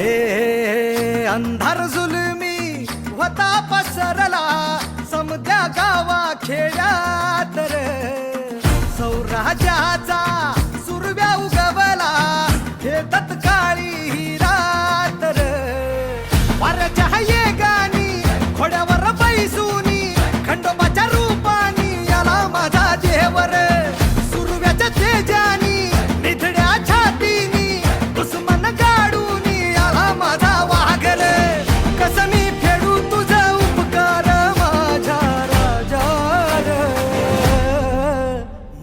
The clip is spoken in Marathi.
हे अंधार जुलमी होता पसरला. समद्या गावा खेड्यात रे. सौराज्याचा सुरव्या उगवला. हे तत्काळी ही रात रे. गाणी खोड्यावर बैसूनी खंडोबाच्या रूपानी याला माझा देवर